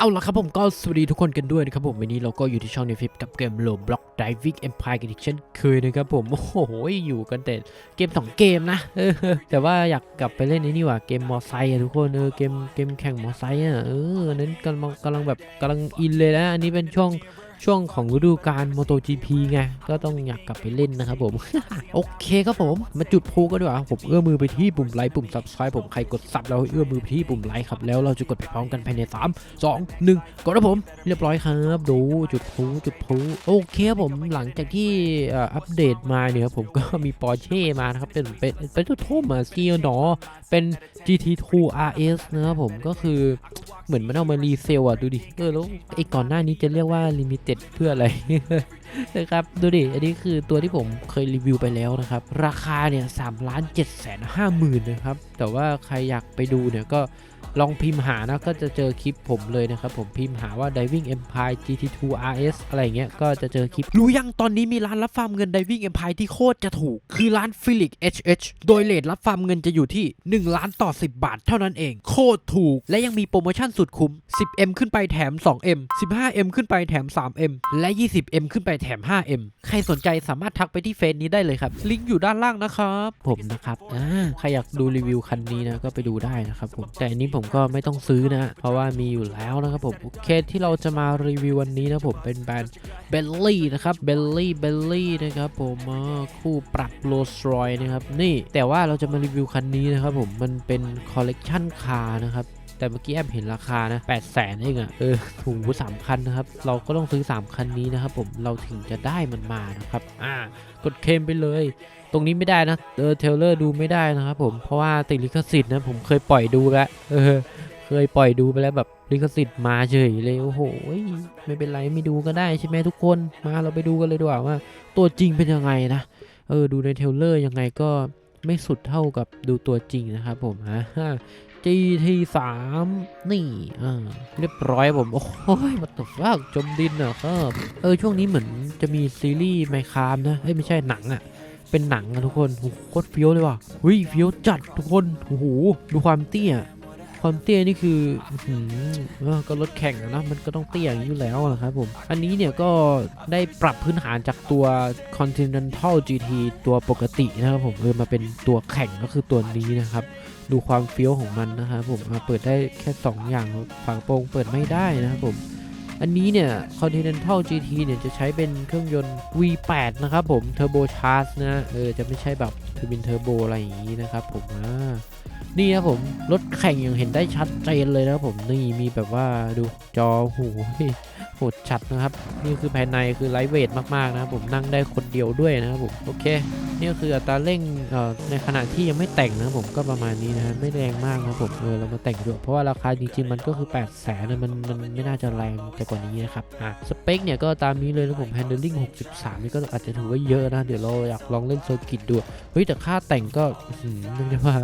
เอาละครับผมก็สวัสดีทุกคนกันด้วยนะครับผมวันนี้เราก็อยู่ที่ช่องในฟิปกับเกมโลบล็อก Diving Empire กันอีกเช่นเคยนะครับผม โอ้โห อยู่กันแต่เกม 2 เกมนะแต่ว่าอยากกลับไปเล่นไอ้นี่ว่ะเกมมอไซค์อะทุกคนเออเกมเกมแข่งมอไซค์อะเออนนั้นกำลังกำลังแบบกำลังอินเลยนะ อันนี้เป็นช่วง ช่วงของฤดูกาล MotoGP ไง ก็ต้องอยากกลับไปเล่นนะครับผม โอเคครับผม มาจุดพลุกันดีกว่า ผมเอื้อมมือไปที่ปุ่มไลค์ปุ่ม subscribe ผมใครกดซับแล้วให้เอื้อมมือไปที่ปุ่มไลค์ครับ แล้วเราจะกดไปพร้อมกันภายใน 3 2 1 กดนะผม เรียบร้อยครับ ดูจุดพลุจุดพลุโอเคครับผมหลังจากที่อัปเดตมาเนี่ยผมก็มีปอร์เช่มานะครับ เป็นเป็นเป็นตัวทุ่มอะสกีหนอเป็น GT2 RS นะครับผมก็คือเหมือนมันเอามารีเซลอะดูดิเออแล้วไอ้ก่อนหน้านี้จะเรียกว่า Limited เพื่ออะไรนะครับดูดิ อันนี้คือตัวที่ผมเคยรีวิวไปแล้วนะครับ ราคาเนี่ยสามล้านเจ็ดแสนห้าหมื่นนะครับ แต่ว่าใครอยากไปดูเนี่ยก็ลองพิมพ์หานะก็จะเจอคลิปผมเลยนะครับ ผมพิมพ์หาว่า Diving Empire GT2 RS อะไรเงี้ยก็จะเจอคลิป รู้ยังตอนนี้มีร้านรับฟาร์มเงิน Diving Empire ที่โคตรจะถูก คือร้าน Felix HH โดยเลทรับฟาร์มเงินจะอยู่ที่ 1 ล้านต่อ 10 บาทเท่านั้นเอง โคตรถูก และยังมีโปรโมชั่นสุดคุ้ม 10M ขึ้นไปแถม 2M 15M ขึ้นไปแถม 3M และ 20M ขึ้นไปแถม 5M ใครสนใจสามารถทักไปที่เฟซนี้ได้เลยครับลิงก์อยู่ด้านล่างนะครับผมนะครับอ่าใครอยากดูรีวิวคันนี้นะก็ไปดูได้นะครับผมแต่อันนี้ผมก็ไม่ต้องซื้อนะ เพราะว่ามีอยู่แล้วนะครับผม เคที่เราจะมารีวิววันนี้นะผมเป็นแบรนด์เบลลี่นะครับเบลลี่เบลลี่นะครับผมคู่ปรับโรลส์รอยนะครับนี่แต่ว่าเราจะมารีวิวคันนี้นะครับผมมันเป็นคอลเลกชันคาร์นะครับ แต่เมื่อกี้แอมเห็นราคานะ8 0 0แสนเองอะ่ะเออถูกสามคันนะครับ เราก็ต้องซื้อ 3 คันนี้นะครับผมเราถึงจะได้มันมานะครับ อ่ากดเคลมไปเลย ตรงนี้ไม่ได้นะเออเทเลอร์ดูไม่ได้นะครับผมเพราะว่าติดลิขสิทธิ์นะผมเคยปล่อยดูแล้วเออเคยปล่อยดูไปแล้วแบบลิขสิทธิ์มาเฉยเลยโอ้โหไม่เป็นไรไม่ดูก็ได้ใช่ไหมทุกคนมาเราไปดูกันเลยดีกว่าว่า ตัวจริงเป็นยังไงนะเออดูในเทลเลอร์ยังไงก็ไม่สุดเท่ากับดูตัวจริงนะครับผมฮะ GT 3นี่อ่าเรียบร้อยผม โอ้ยมาตกฟากจมดินอะครับ เออ ช่วงนี้เหมือนจะมีซีรีส์ไมคามนะเอ้ยไม่ใช่หนังอะ เป็นหนังอะทุกคนโหโคตรเฟี้ยวเลยว่ะเฮ้ยเฟี้ยวจัดทุกคน โอ้โห ดูความเตี้ย ความเตี้ยนี่คือก็รถแข่งนะมันก็ต้องเตี้ยอย่างนี้อยู่แล้วนะครับผม อันนี้เนี่ยก็ได้ปรับพื้นฐานจากตัว Continental GT ตัวปกตินะครับผมเออมาเป็นตัวแข่งก็คือตัวนี้นะครับ ดูความเฟี้ยวของมันนะครับผมเปิดได้แค่ 2 อย่างครับฝาโปรงเปิดไม่ได้นะครับผม อันนี้เนี่ย Continental GT เนี่ยจะใช้เป็นเครื่องยนต์ V8 นะครับผม Turbo Charge นะเออจะไม่ใช่แบบทวินเทอร์โบอะไรอย่างนี้นะครับผมอ่านี่นะผมรถแข่งยังเห็นได้ชัดเจนเลยนะครับผมนี่มีแบบว่าดูจอหูโหดชัดนะครับ นี่คือภายในคือไลท์เวทมากๆนะครับผมนั่งได้คนเดียวด้วยนะครับผมโอเคนี่ก็คืออัตราเร่งเอ่อในขณะที่ยังไม่แต่งนะครับผมก็ประมาณนี้นะไม่แรงมากนะครับผมเออเรามาแต่งดูเพราะว่าราคาจริงๆมันก็คือ 8 0 0แสนนะมันมันไม่น่าจะแรงไปกว่านี้นะครับอะสเปคเนี่ยก็ตามนี้เลยนะผม handling 63 นี่ก็อาจจะถือว่าเยอะนะ เดี๋ยวเราอยากลองเล่นเซอร์กิตดู เฮ้ย แต่ค่าแต่งก็อื้อหือเรียกได้ว่า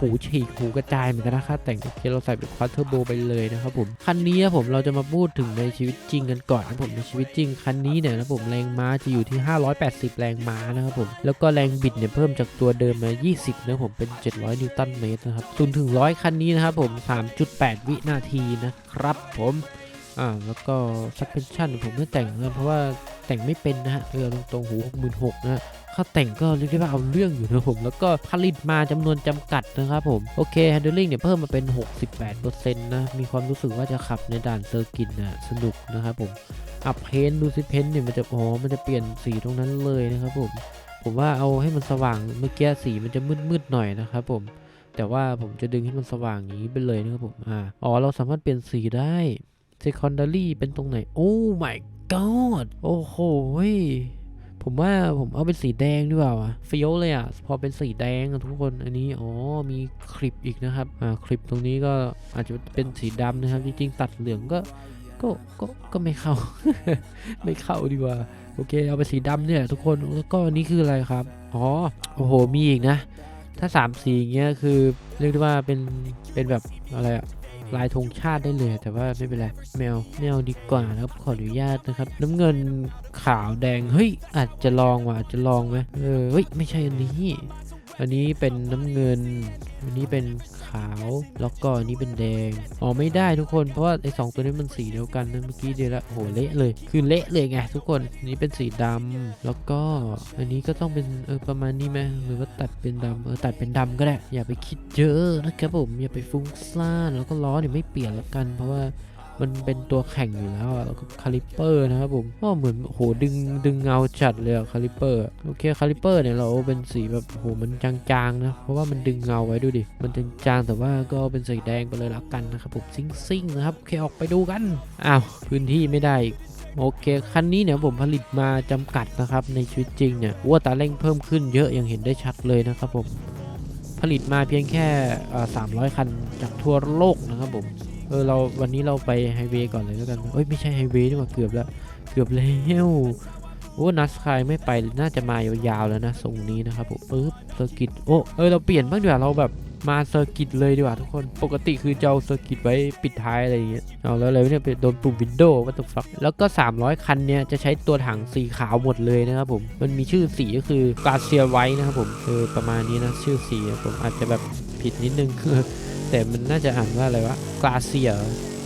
หูฉีกหูกระจายเหมือนกันนะค่าแต่งโอเคเราใส่เป็นควอเทอร์โบไปเลยนะครับผม คันนี้นะผมเราจะมาพูดถึงในชีวิตจริงกันก่อนนะผมในชีวิตจริงคันนี้เนี่ยนะผมแรงม้าจะอยู่ที่ 580 แรงม้านะครับผม แล้วก็แรงบิดเนี่ยเพิ่มจากตัวเดิมมา 20 นะผมเป็น 700 นิวตันเมตรนะครับศูนย์ถึงร้อยคันนี้นะครับผม 3.8 วินาทีนะครับผม อ่าแล้วก็ suspension ผมไม่แต่งนะเพราะว่าแต่งไม่เป็นนะฮะเออตรงๆหู66,000นะฮะค่าแต่งก็เรียกได้ว่าเอาเรื่องอยู่นะผม แล้วก็ผลิตมาจำนวนจำกัดนะครับผม โอเค handling เนี่ยเพิ่มมาเป็น 68%นะ มีความรู้สึกว่าจะขับในด่านเซอร์กิตนะสนุกนะครับผม อัพเพนดูสิเพนเนี่ยมันจะอ๋อมันจะเปลี่ยนสีตรงนั้นเลยนะครับผม ผมว่าเอาให้มันสว่างเมื่อกี้สีมันจะมืดๆหน่อยนะครับผมแต่ว่าผมจะดึงให้มันสว่างอย่างนี้ไปเลยนะครับผม อ่า อ๋อ เราสามารถเปลี่ยนสีได้ secondary เป็นตรงไหน โอ้ my god โอ้โหผมว่าผมเอาเป็นสีแดงดีกว่าวะเฟี้ยวเลยอะ พอเป็นสีแดงทุกคน อันนี้ อ๋อ มีคลิปอีกนะครับ อ่า คลิปตรงนี้ก็อาจจะเป็นสีดำนะครับ จริงๆ ตัดเหลืองก็ ก็ ก็ ก็ไม่เข้า ไม่เข้าดีกว่า โอเค เอาไปสีดำเนี่ยทุกคน แล้วก็อันนี้คืออะไรครับ อ๋อ โอ้โห มีอีกนะ ถ้าสามสีอย่างเงี้ยคือเรียกได้ว่าเป็น เป็นแบบอะไรอะ ลายธงชาติได้เลยแต่ว่าไม่เป็นไรแมวแมวดีกว่านะครับขออนุญาตนะครับ น้ำเงินขาวแดงเฮ้ยอาจจะลองว่ะอาจจะลองไหมเออเฮ้ยไม่ใช่อันนี้ อันนี้เป็นน้ำเงิน อันนี้เป็นขาว แล้วก็อันนี้เป็นแดงอ๋อไม่ได้ทุกคน เพราะว่าไอ้สองตัวนี้มันสีเดียวกันนะเมื่อกี้เดียวละโหเละเลย คือเละเลยไงทุกคนอันนี้เป็นสีดำแล้วก็อันนี้ก็ต้องเป็นเออประมาณนี้ไหมหรือว่าตัดเป็นดำเออตัดเป็นดำก็ได้ อย่าไปคิดเยอะนะครับผมอย่าไปฟุ้งซ่านแล้วก็ล้อเนี่ยไม่เปลี่ยนแล้วกัน เพราะว่า มันเป็นตัวแข่งอยู่แล้วแล้วก็คาลิปเปอร์นะครับผมก็เหมือนโหดึงดึงเงาจัดเลยอะคาลิปเปอร์โอเคคาลิปเปอร์เนี่ยเราเป็นสีแบบโหมันจางๆนะเพราะว่ามันดึงเงาไว้ดูดิมันจางๆแต่ว่าก็เป็นสีแดงไปเลยละกันนะครับผมซิ่งๆนะครับโอเคออกไปดูกันอ้าวพื้นที่ไม่ได้โอเค คันนี้เนี่ยผมผลิตมาจำกัดนะครับ ในชีวิตจริงเนี่ยวัวตาเร่งเพิ่มขึ้นเยอะอย่างเห็นได้ชัดเลยนะครับผม ผลิตมาเพียงแค่ 300 คันจากทั่วโลกนะครับผม เออเราวันนี้เราไปไฮเวย์ก่อนเลยแล้วกันเอ้ยไม่ใช่ไฮเวย์นี่หว่าเกือบแล้วเกือบแล้วโอ้นัสคายไม่ไปน่าจะมายาวๆแล้วนะทรงนี้นะครับผมปึ๊บเซอร์กิตโอ้เออเราเปลี่ยนบ้างดีกว่าเราแบบมาเซอร์กิตเลยดีกว่าทุกคน ปกติคือจะเอาเซอร์กิตไว้ปิดท้ายอะไรอย่างเงี้ย เอาแล้วอะไรวะเนี่ยไปโดนปุ่มวินโดว์วัตถุฟัก แล้วก็ 300 คันเนี่ยจะใช้ตัวถังสีขาวหมดเลยนะครับผม มันมีชื่อสีก็คือกาเซียไว้นะครับผมเออประมาณนี้นะชื่อสีผมอาจจะแบบผิดนิดนึง แต่มันน่าจะอ่านว่าอะไรวะกาเซีย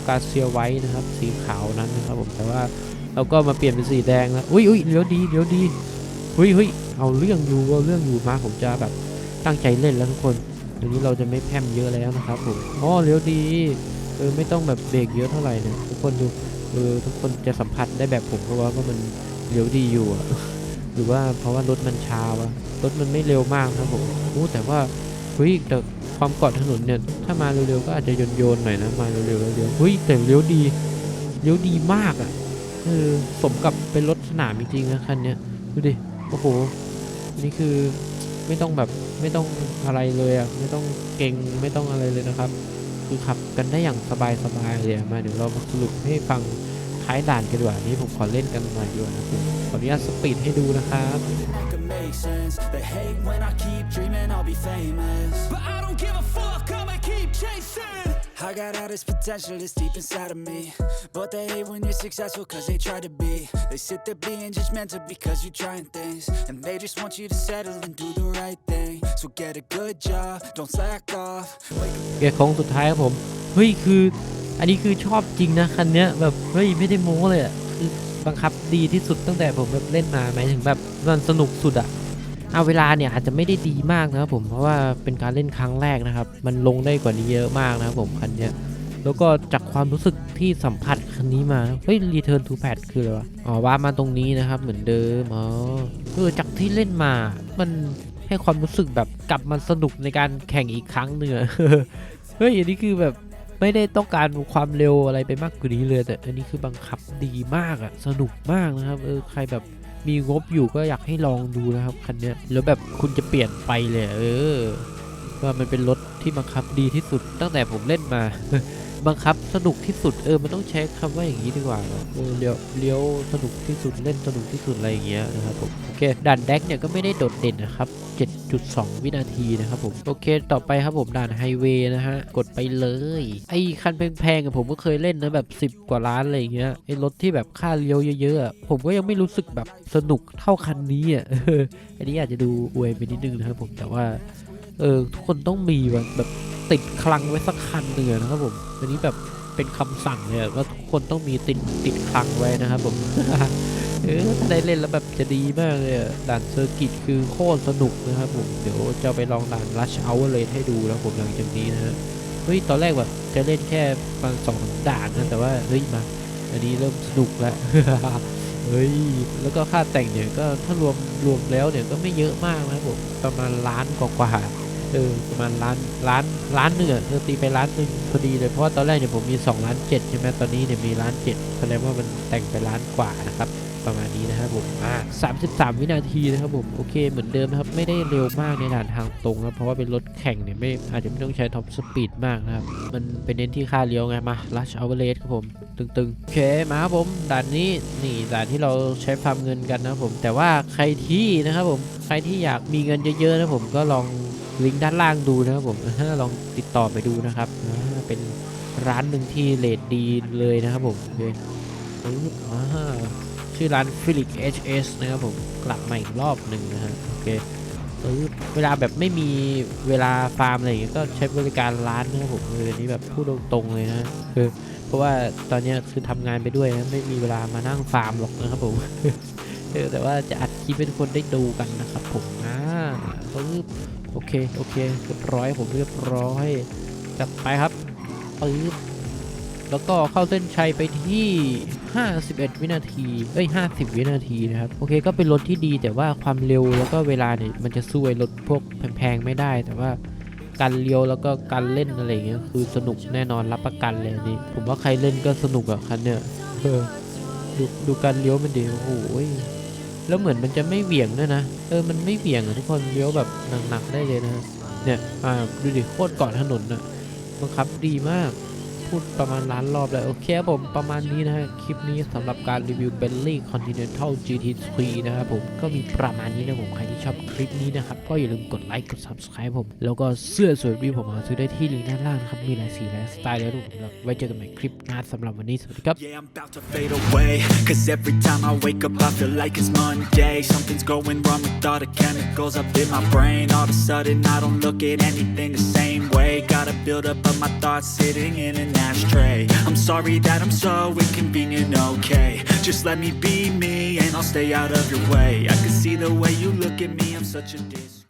กาเซียไว้นะครับ สีขาวนั้นนะครับผมแต่ว่าเราก็มาเปลี่ยนเป็นสีแดงแล้วอุ้ยอุ้ยเลี้ยวดีเลี้ยวดีเฮ้ยเฮ้ยเอาเรื่องอยู่เอาเรื่องอยู่มาผมจะแบบตั้งใจเล่นแล้วทุกคนเดี๋ยวนี้เราจะไม่แพมเยอะแล้วนะครับผมอ๋อเลี้ยวดีเออไม่ต้องแบบเบรกเยอะเท่าไหร่นี่ยทุกคนดูเออทุกคนจะสัมผัสได้แบบผมเพราะว่าว่ามันเลี้ยวดีอยู่อะหรือว่าเพราะว่ารถมันช้าวะรถมันไม่เร็วมากนะผมโอ้แต่ว่า ฮ้ยแต่ความเกาะถนนเนี่ย ถ้ามาเร็วๆก็อาจจะโยนๆหน่อยนะ มาเร็วๆเร็วๆเฮ้ยแต่เลี้ยวดีเลี้ยวดีมากอะ่ะเออสมกับเป็นรถสนามจริงๆนะคันเนี้ยดูดิโอ้โหนี่คือไม่ต้องแบบไม่ต้องอะไรเลยอะ่ะไม่ต้องเก่งไม่ต้องอะไรเลยนะครับ คือขับกันได้อย่างสบายๆเลยมาเดี๋ยวเรามาสรุปให้ฟังท้ายด่านกันดีกว่านี้ผมขอเล่นกันหน่อยดีกว่านะผมขออนุญาตสปีดให้ดูนะครับ make sense. They hate when I keep dreaming I'll be famous. But I don't give a fuck, I'ma keep chasing. I got all this potential that's deep inside of me. But they hate when you're successful cause they try to be. They sit there being judgmental because you're trying things. And they just want you to settle and do the right thing. So get a good job, don't slack off. Wake เกียร์โค้งสุดท้ายครับผมเฮ้ยคืออันนี้คือชอบจริงนะคันเนี้ยแบบเฮ้ยไม่ได้โม้เลยอะคือบังคับดีที่สุดตั้งแต่ผมแบบเล่นมาหมายถึงแบบมันสนุกสุดอะ เอาเวลาเนี่ยอาจจะไม่ได้ดีมากนะครับผมเพราะว่าเป็นการเล่นครั้งแรกนะครับ มันลงได้กว่านี้เยอะมากนะครับผมคันนี้แล้วก็จากความรู้สึกที่สัมผัสคันนี้มา เฮ้ย Return to Pad คืออะไรวะ อ๋อว่ามาตรงนี้นะครับ เหมือนเดิม อ๋อเออจากที่เล่นมา มันให้ความรู้สึกแบบกลับมาสนุกในการแข่งอีกครั้งหนึ่งอเฮ้ยอันนี้คือแบบไม่ได้ต้องการความเร็วอะไรไปมากกว่านี้เลย แต่อันนี้คือบังคับดีมากอะสนุกมากนะครับ เออใครแบบ มีงบอยู่ก็อยากให้ลองดูนะครับคันนี้แล้วแบบคุณจะเปลี่ยนไปเลยเออว่ามันเป็นรถที่บังคับดีที่สุดตั้งแต่ผมเล่นมาบังคับสนุกที่สุดเออมันต้องใช้คำว่าอย่างนี้ดีกว่าเออเลี้ยวเลี้ยวสนุกที่สุดเล่นสนุกที่สุดอะไรอย่างเงี้ยนะครับผมโอเคด่านแดกเนี่ยก็ไม่ได้โดดเด่นนะครับ 7.2 วินาทีนะครับผม โอเค ต่อไปครับผมด่านไฮเวย์นะฮะ กดไปเลย ไอ้คันแพงๆกับผมก็เคยเล่นนะแบบ 10 กว่าล้านอะไรอย่างเงี้ย ไอ้รถที่แบบค่าเลี้ยวเยอะๆ ผมก็ยังไม่รู้สึกแบบสนุกเท่าคันนี้อะ อันนี้อาจจะดูอวยไปนิดนึงนะครับผมแต่ว่าเออทุกคนต้องมีแบบติดคลังไว้สักคันหนึ่งนะครับผมอันนี้แบบเป็นคำสั่งเลยว่าทุกคนต้องมีติดติดคลังไว้นะครับผม เออถ้าได้เล่นแล้วแบบจะดีมากเลยด่านเซอร์กิตคือโคตรสนุกนะครับผมเดี๋ยวจะไปลองด่านรัชเอาเลยให้ดูแล้วผมหลังจากนี้นะฮะเฮ้ยตอนแรกแบบจะเล่นแค่ประมาณสองด่านนะแต่ว่าเฮ้ยมาอันนี้เริ่มสนุกแล้วเฮ้ยแล้วก็ค่าแต่งเนี่ยก็ถ้ารวมรวมแล้วเนี่ยก็ไม่เยอะมากนะครับผมประมาณล้านกว่าๆเออประมาณล้านล้านล้านหนึ่งอะเออตีไปล้านหนึ่งพอดีเลยเพราะว่าตอนแรกเนี่ยผมมี2ล้านเจ็ดใช่ไหมตอนนี้เนี่ยมีล้านเจ็ดแสดงว่ามันแต่งไปล้านกว่านะครับ ประมาณนี้นะครับผมอ่า33 วินาทีนะครับผมโอเคเหมือนเดิมนะครับไม่ได้เร็วมากในด่านทางตรงครับเพราะว่าเป็นรถแข่งเนี่ยไม่อาจจะไม่ต้องใช้ท็อปสปีดมากนะครับ มันเป็นเน้นที่ค่าเลี้ยวไงมา rush hour rate ครับผม ตึงๆ โอเคมาครับผมด่านนี้นี่ด่านที่เราใช้ฟาร์มเงินกันนะครับผม แต่ว่าใครที่นะครับผมใครที่อยากมีเงินเยอะๆนะผมก็ลองลิงก์ด้านล่างดูนะครับผมลองติดต่อไปดูนะครับเป็นร้านหนึ่งที่เลทดีเลยนะครับผมโอเค ชื่อร้าน Felix HS นะครับผมกลับมาอีกรอบหนึ่งนะฮะโอเคเวลาแบบไม่มีเวลาฟาร์มอะไรอย่างเงี้ยก็ใช้บริการร้านนะครับผมเอออันนี้แบบพูดตรงๆเลยนะคือเพราะว่าตอนนี้คือทำงานไปด้วยนะไม่มีเวลามานั่งฟาร์มหรอกนะครับผมเออแต่ว่าจะอัดคลิปให้ทุกคนได้ดูกันนะครับผมอ่าปึ๊บโอเคโอเคเรียบร้อยผมเรียบร้อยจัดไปครับปึ๊บ แล้วก็เข้าเส้นชัยไปที่ 51 วินาที เอ้ย 50 วินาทีนะครับ โอเค ก็เป็นรถที่ดีแต่ว่าความเร็วแล้วก็เวลาเนี่ย มันจะสู้ไอ้รถพวกแพงๆ ไม่ได้ แต่ว่าการเลี้ยวแล้วก็การเล่นอะไรเงี้ย คือสนุกแน่นอนรับประกันเลยนี่ ผมว่าใครเล่นก็สนุกอะคันเนี่ยเออดูดูการเลี้ยวมันดีโอ้โหแล้วเหมือนมันจะไม่เหวี่ยงด้วยนะ เออ มันไม่เหวี่ยงอะทุกคนเลี้ยวแบบหนักๆได้เลยนะ เนี่ย อ่า ดูดิ โคตรเกาะถนนอะบังคับดีมาก พูดประมาณล้านรอบเลยโอเคผมประมาณนี้นะฮะคลิปนี้สำหรับการรีวิวเบลลี่คอนติเนนทัล GT3 นะครับผมก็มีประมาณนี้นะผมใครที่ชอบคลิปนี้นะครับก็อย่าลืมกดไลค์กด subscribe ผม แล้วก็เสื้อสวยวิวผมหาซื้อได้ที่ลิงก์ด้านล่างครับมีหลายสีหลายสไตล์เลยทุกคนไว้เจอกันใหม่คลิปหน้าสำหรับวันนี้สวัสดีครับ Yeah, build up of my thoughts sitting in an ashtray. I'm sorry that I'm so inconvenient, okay? Just let me be me and I'll stay out of your way. I can see the way you look at me, I'm such a dis.